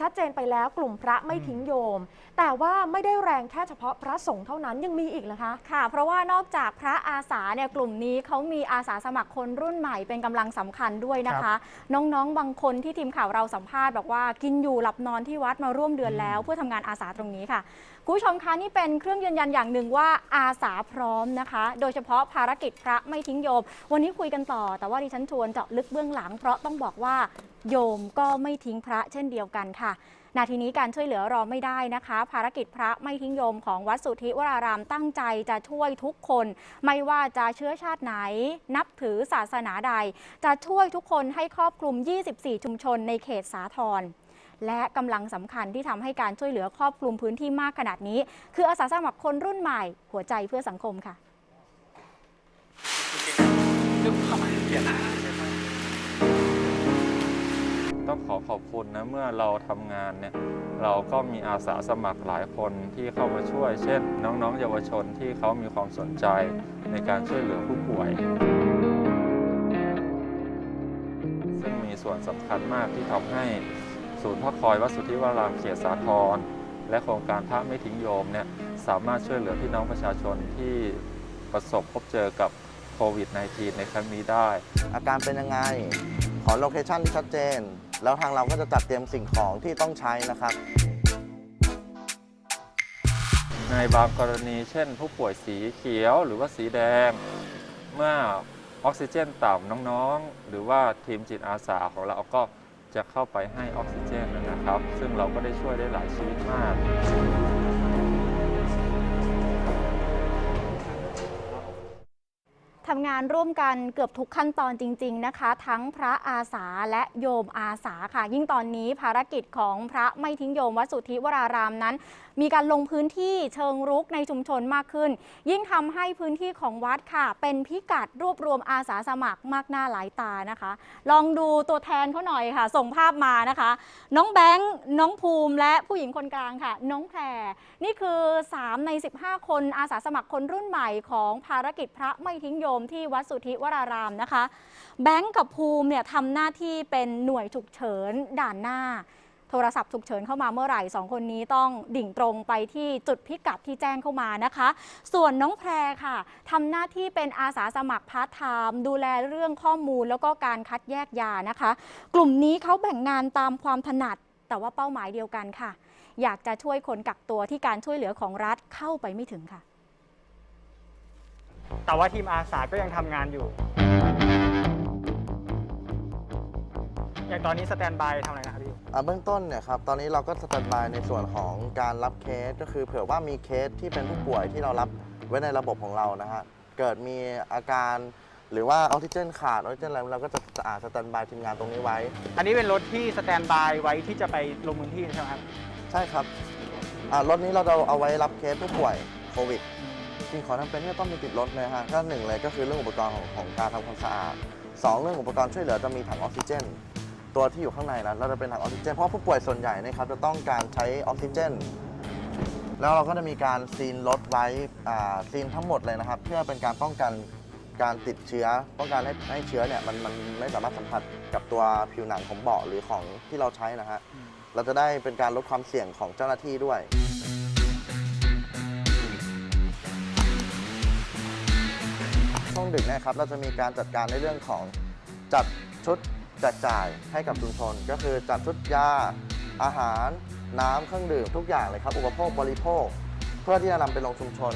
ชัดเจนไปแล้วกลุ่มพระไม่ทิ้งโยม แต่ว่าไม่ได้แรงแค่เฉพาะพระสงฆ์เท่านั้นยังมีอีกเหรอคะ ค่ะ เพราะว่านอกจากพระอาสาเนี่ยกลุ่มนี้เขามีอาสาสมัครคนรุ่นใหม่เป็นกำลังสำคัญด้วยนะคะ น้องๆ บางคนที่ทีมข่าวเราสัมภาษณ์บอกว่ากินอยู่หลับนอนที่วัดมาร่วมเดือนแล้ว เพื่อทำงานอาสาตรงนี้ค่ะคุณผู้ชมคะนี่เป็นเครื่องยืนยันอย่างหนึ่งว่าอาสาพร้อมนะคะ โดยเฉพาะภารกิจพระไม่ทิ้งโยม วันนี้คุยกันต่อ แต่ว่าดิฉันชวนเจาะลึกเบื้องหลังเพราะต้องบอกว่า โยมก็ไม่ทิ้งพระเช่นเดียวกันค่ะ นาทีนี้การช่วยเหลือรอไม่ได้นะคะ ภารกิจพระไม่ทิ้งโยมของวัดสุทธิวรารามตั้งใจจะช่วยทุกคน ไม่ว่าจะเชื้อชาติไหน นับถือศาสนาใด จะช่วยทุกคนให้ครอบคลุม 24 ชุมชนในเขตสาทรและกำลังสำคัญที่ทำให้การช่วยเหลือครอบคลุมพื้นที่มากขนาดนี้ คืออาสาสมัครคนรุ่นใหม่ หัวใจเพื่อสังคมค่ะ ต้องขอขอบคุณนะเมื่อเราทำงานเนี่ยเราก็มีอาสาสมัครหลายคนที่เข้ามาช่วย เช่น น้องๆ เยาวชนที่เขามีความสนใจในการช่วยเหลือผู้ป่วย ซึ่งมีส่วนสำคัญมากที่ทำให้ศูนย์พักคอยวัดสุทธิวารามเขตสาทรและโครงการพระไม่ทิ้งโยมเนี่ยสามารถช่วยเหลือพี่น้องประชาชนที่ประสบพบเจอกับโควิด -19 ในครั้งนี้ได้ อาการเป็นยังไง ขอโลเคชั่นที่ชัดเจน แล้วทางเราก็จะจัดเตรียมสิ่งของที่ต้องใช้นะครับในบางกรณีเช่น ผู้ป่วยสีเขียวหรือว่าสีแดง เมื่อออกซิเจนต่ำน้องๆ หรือว่าทีมจิตอาสาของเราก็จะเข้าไปให้ออกซิเจนนะครับ ซึ่งเราก็ได้ช่วยได้หลายชีวิตมากำงานร่วมกันเกือบทุกขั้นตอนจริง ๆนะคะ ทั้งพระอาสาและโยมอาสาค่ะ ยิ่งตอนนี้ภารกิจของพระไม่ทิ้งโยมวัดสุทธิวรารามนั้น มีการลงพื้นที่เชิงรุกในชุมชนมากขึ้น ยิ่งทำให้พื้นที่ของวัดค่ะ เป็นพิกัดรวบรวมอาสาสมัครมากหน้าหลายตานะคะ ลองดูตัวแทนเขาหน่อยค่ะ ส่งภาพมานะคะ น้องแบงค์น้องภูมิและผู้หญิงคนกลางค่ะ น้องแพรนี่คือ 3 ใน 15 คนอาสาสมัครคนรุ่นใหม่ของภารกิจพระไม่ทิ้งโยมที่วัดสุทธิวรารามนะคะ แบงค์กับภูมิเนี่ยทำหน้าที่เป็นหน่วยฉุกเฉินด่านหน้า โทรศัพท์ฉุกเฉินเข้ามาเมื่อไหร่สองคนนี้ต้องดิ่งตรงไปที่จุดพิกัดที่แจ้งเข้ามานะคะ ส่วนน้องแพรค่ะทำหน้าที่เป็นอาสาสมัครพาร์ทไทม์ดูแลเรื่องข้อมูลแล้วก็การคัดแยกยานะคะ กลุ่มนี้เขาแบ่งงานตามความถนัดแต่ว่าเป้าหมายเดียวกันค่ะ อยากจะช่วยคนกักตัวที่การช่วยเหลือของรัฐเข้าไปไม่ถึงค่ะ แต่ว่าทีมอาสาก็ยังทำงานอยู่ อย่างตอนนี้สแตนบายทำอะไรนะครับพี่อ่าเบื้องต้นเนี่ยครับ ตอนนี้เราก็สแตนบายในส่วนของการรับเคส ก็คือเผื่อว่ามีเคสที่เป็นผู้ป่วยที่เรารับไว้ในระบบของเรานะฮะ เกิดมีอาการหรือว่าออกซิเจนขาดออกซิเจนอะไรเราก็จะอ่าสแตนบายทีมงานตรงนี้ไว้ อันนี้เป็นรถที่สแตนบายไว้ที่จะไปลงพื้นที่ใช่ไหมครับ ใช่ครับอ่ารถนี้เราจะเอาไว้รับเคสผู้ป่วยโควิด สิ่งของจำเป็นที่จะต้องมีติดรถเลยฮะก็หนึ่งเลยก็คือเรื่องอุปกรณ์ของของการทำความสะอาดสองเรื่องอุปกรณ์ช่วยเหลือจะมีถังออกซิเจน ตัวที่อยู่ข้างในนั้นเราจะเป็นถังออกซิเจนเพราะผู้ป่วยส่วนใหญ่นะครับจะต้องการใช้ออกซิเจน แล้วเราก็จะมีการซีนรถไว้อ่าซีนทั้งหมดเลยนะครับ เพื่อเป็นการป้องกันการติดเชื้อป้องกันให้ให้เชื้อเนี่ยมันมันไม่สามารถสัมผัสกับตัวผิวหนังของเบาะหรือของที่เราใช้นะฮะอืมเราจะได้เป็นการลดความเสี่ยงของเจ้าหน้าที่ด้วย วงดึกนะครับเราจะมีการจัดการในเรื่องของจัดชุดแจกจ่ายให้กับชุมชน ก็คือจัดชุดยาอาหาร น้ำเครื่องดื่มทุกอย่างเลยครับอุปโภคบริโภค เพื่อที่จะนำไปลงชุมชน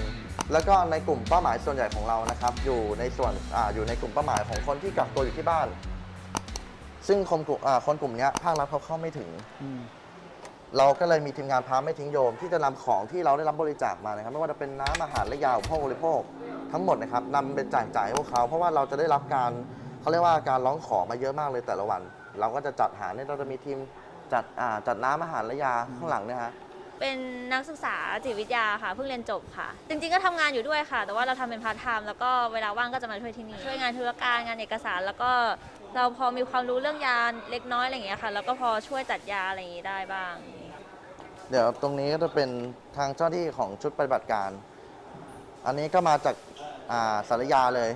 แล้วก็ในกลุ่มเป้าหมายส่วนใหญ่ของเรานะครับ อยู่ในส่วนอาอยู่ในกลุ่มเป้าหมายของคนที่กักตัวอยู่ที่บ้าน ซึ่งคนกลุ่มอ่าคนกลุ่มเนี้ยภาครัฐเขาเข้าไม่ถึง เราก็เลยมีทีมงานพาไม่ทิ้งโยม ที่จะนำของที่เราได้รับบริจาคมานะครับ ไม่ว่าจะเป็นน้ำอาหารและยาอุปโภคบริโภคทั้งหมดนะครับนำไปจ่ายจ่ายให้พวกเขา เพราะว่าเราจะได้รับการเขาเรียกว่าการร้องขอมาเยอะมากเลยแต่ละวัน เราก็จะจัดหาเนี่ยเราจะมีทีมจัดอ่าจัดน้ำอาหารและยาข้างหลังเนี่ยฮะ เป็นนักศึกษาจิตวิทยาค่ะเพิ่งเรียนจบค่ะ จริงๆก็ทำงานอยู่ด้วยค่ะ แต่ว่าเราทำเป็นพาร์ทไทม์แล้วก็เวลาว่างก็จะมาช่วยที่นี่ช่วยงานธุรการงานเอกสาร แล้วก็เราพอมีความรู้เรื่องยาเล็กน้อยอะไรอย่างเงี้ยค่ะ แล้วก็พอช่วยจัดยาอะไรอย่างงี้ได้บ้าง เดี๋ยวตรงนี้ก็จะเป็นทางเจ้าหน้าที่ของชุดปฏิบัติการ อันนี้ก็มาจากอ่าสารยาเลย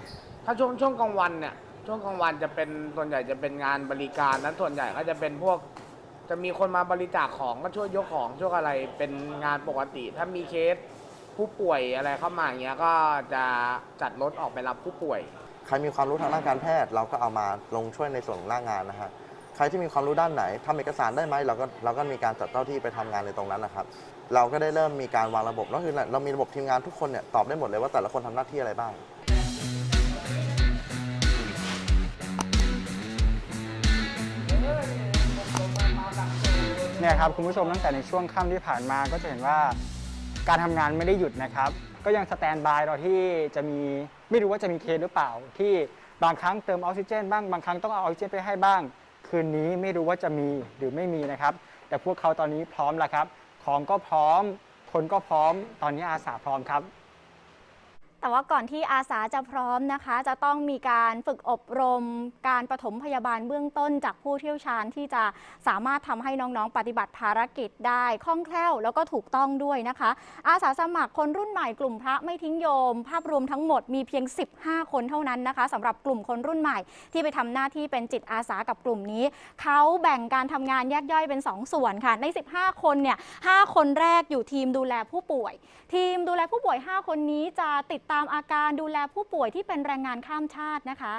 ถ้าช่วงช่วงกลางวันเนี่ยช่วงกลางวันจะเป็นส่วนใหญ่จะเป็นงานบริการนั้นส่วนใหญ่ก็จะเป็นพวก จะมีคนมาบริจาคของก็ช่วยยกของช่วยอะไรเป็นงานปกติ ถ้ามีเคสผู้ป่วยอะไรเข้ามาอย่างเงี้ยก็จะจัดรถออกไปรับผู้ป่วย ใครมีความรู้ทางด้านการแพทย์ เราก็เอามาลงช่วยในส่วนของหน้างานนะฮะใครที่มีความรู้ด้านไหนทำเอกสารได้ไหมเราก็เราก็มีการจัดเจ้าที่ไปทำงานในตรงนั้นนะครับ เราก็ได้เริ่มมีการวางระบบก็คือเรามีระบบทีมงานทุกคนเนี่ยตอบได้หมดเลยว่าแต่ละคนทำหน้าที่อะไรบ้างเนี่ยครับคุณผู้ชมตั้งแต่ในช่วงค่ำที่ผ่านมาก็จะเห็นว่าการทำงานไม่ได้หยุดนะครับ ก็ยังสแตนบายเราที่จะมีไม่รู้ว่าจะมีเคสหรือเปล่า ที่บางครั้งเติมออกซิเจนบ้างบางครั้งต้องเอาออกซิเจนไปให้บ้าง คืนนี้ไม่รู้ว่าจะมีหรือไม่มีนะครับ แต่พวกเขาตอนนี้พร้อมแล้วครับ ของก็พร้อม คนก็พร้อม ตอนนี้อาสาพร้อมครับ แต่ว่าก่อนที่อาสาจะพร้อมนะคะ จะต้องมีการฝึกอบรม การปฐมพยาบาลเบื้องต้นจากผู้เชี่ยวชาญที่จะสามารถทำให้น้องๆ ปฏิบัติภารกิจได้คล่องแคล่วแล้วก็ถูกต้องด้วยนะคะ อาสาสมัครคนรุ่นใหม่กลุ่มพระไม่ทิ้งโยม ภาพรวมทั้งหมดมีเพียง 15 คนเท่านั้นนะคะสำหรับกลุ่มคนรุ่นใหม่ ที่ไปทำหน้าที่เป็นจิตอาสากับกลุ่มนี้เขาแบ่งการทำงานแยกย่อยเป็น 2 ส่วนค่ะใน 15 คนเนี่ย5คนแรกอยู่ทีมดูแลผู้ป่วย ทีมดูแลผู้ป่วย 5 คนนี้จะติดตามอาการดูแลผู้ป่วยที่เป็นแรงงานข้ามชาตินะคะ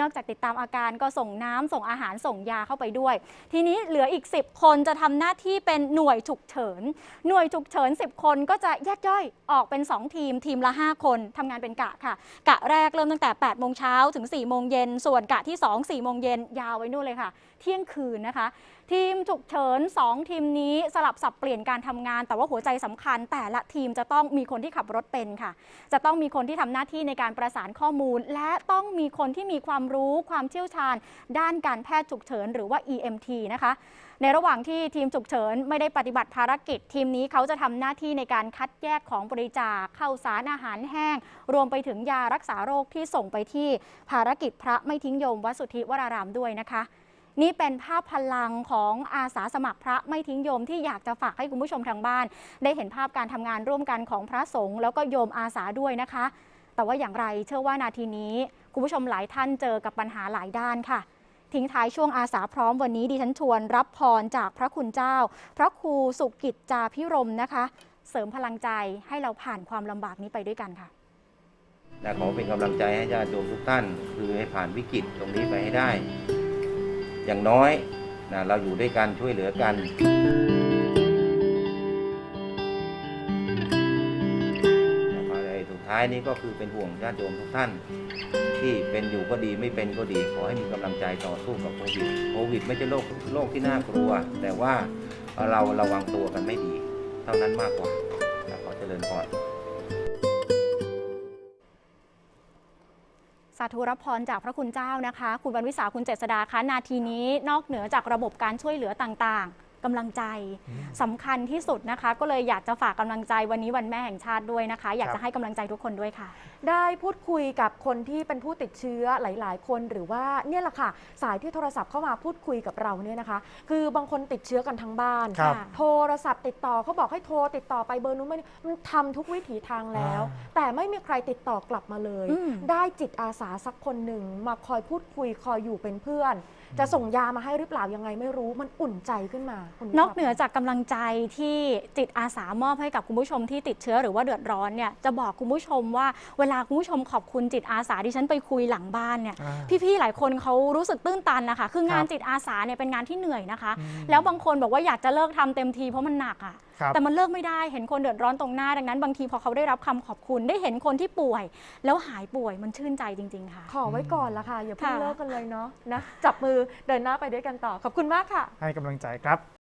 นอกจากติดตามอาการก็ส่งน้ำส่งอาหารส่งยาเข้าไปด้วย ทีนี้เหลืออีก 10 คนจะทำหน้าที่เป็นหน่วยฉุกเฉิน หน่วยฉุกเฉิน 10 คนก็จะแยกย่อยออกเป็น 2 ทีมทีมละ 5 คนทำงานเป็นกะค่ะ กะแรกเริ่มตั้งแต่8โมงเช้าถึง4โมงเย็นส่วนกะที่ 2 4โมงเย็นยาวไว้นู่นเลยค่ะ เที่ยงคืนนะคะ ทีมฉุกเฉิน 2 ทีมนี้สลับสับเปลี่ยนการทำงาน แต่ว่าหัวใจสำคัญ แต่ละทีมจะต้องมีคนที่ขับรถเป็นค่ะ จะต้องมีคนที่ทำหน้าที่ในการประสานข้อมูล และต้องมีคนที่มีความรู้ความเชี่ยวชาญ ด้านการแพทย์ฉุกเฉิน หรือว่า EMT นะคะในระหว่างที่ทีมฉุกเฉินไม่ได้ปฏิบัติภารกิจ ทีมนี้เขาจะทำหน้าที่ในการคัดแยกของบริจาคเข้าสารอาหารแห้ง รวมไปถึงยารักษาโรคที่ส่งไปที่ภารกิจพระไม่ทิ้งโยมวัดสุทธิวรารามด้วยนะคะ นี่เป็นภาพพลังของอาสาสมัครพระไม่ทิ้งโยมที่อยากจะฝากให้คุณผู้ชมทางบ้าน ได้เห็นภาพการทำงานร่วมกันของพระสงฆ์แล้วก็โยมอาสาด้วยนะคะ แต่ว่าอย่างไรเชื่อว่านาทีนี้ คุณผู้ชมหลายท่านเจอกับปัญหาหลายด้านค่ะทิ้งท้ายช่วงอาสาพร้อมวันนี้ดิฉันชวนรับพรจากพระคุณเจ้า พระครูสุกิจจาพิรมนะคะ เสริมพลังใจให้เราผ่านความลำบากนี้ไปด้วยกันค่ะและขอเป็นกำลังใจให้ญาติโยมทุกท่าน คือให้ผ่านวิกฤตตรงนี้ไปให้ได้ อย่างน้อยนะเราอยู่ด้วยกันช่วยเหลือกันนะครับไอ้สุดท้ายนี้ก็คือเป็นห่วงญาติโยมทุกท่าน ที่เป็นอยู่ก็ดีไม่เป็นก็ดี ขอให้มีกำลังใจต่อสู้กับโควิด โควิด ไม่ใช่โรคโรคที่น่ากลัว แต่ว่าเราระวังตัวกันไม่ดี เท่านั้นมากกว่าขอเจริญพร สาธุรับพรจากพระคุณเจ้านะคะ คุณวันวิสาคุณเจษดาคะนาทีนี้นอกเหนือจากระบบการช่วยเหลือต่างๆกำลังใจสำคัญที่สุดนะคะ ก็เลยอยากจะฝากกำลังใจวันนี้วันแม่แห่งชาติด้วยนะคะ อยากจะให้กำลังใจทุกคนด้วยค่ะได้พูดคุยกับคนที่เป็นผู้ติดเชื้อหลาย ๆ คนหรือว่าเนี่ยแหละค่ะ สายที่โทรศัพท์เข้ามาพูดคุยกับเราเนี่ยนะคะ คือบางคนติดเชื้อกันทั้งบ้าน ครับ โทรศัพท์ติดต่อเขาบอกให้โทรติดต่อไปเบอร์นู้นเบอร์นี้มันทำทุกวิถีทางแล้ว แต่ไม่มีใครติดต่อกลับมาเลย อืม ได้จิตอาสาสักคนหนึ่งมาคอยพูดคุยคอยอยู่เป็นเพื่อน จะส่งยามาให้หรือเปล่ายังไงไม่รู้มันอุ่นใจขึ้นมาคุณนอกเหนือจากกำลังใจที่จิตอาสามอบให้กับคุณผู้ชมที่ติดเชื้อหรือว่าเดือดร้อนเนี่ยจะบอกคุณผู้ชมว่าเวลาคุณผู้ชมขอบคุณจิตอาสาที่ฉันไปคุยหลังบ้านเนี่ยพี่ๆหลายคนเขารู้สึกตื้นตันนะคะ คืองานจิตอาสาเนี่ยเป็นงานที่เหนื่อยนะคะ แล้วบางคนบอกว่าอยากจะเลิกทำเต็มทีเพราะมันหนักอะครับแต่มันเลิกไม่ได้เห็นคนเดือดร้อนตรงหน้าดังนั้น บางทีพอเขาได้รับคำขอบคุณได้เห็นคนที่ป่วย แล้วหายป่วยมันชื่นใจจริง ๆ ค่ะ ขอไว้ก่อนละค่ะอย่าเพิ่งค่ะเลิกกันเลยเนาะนะจับมือเดินหน้าไปด้วยกันต่อขอบคุณมากค่ะ ให้กำลังใจครับ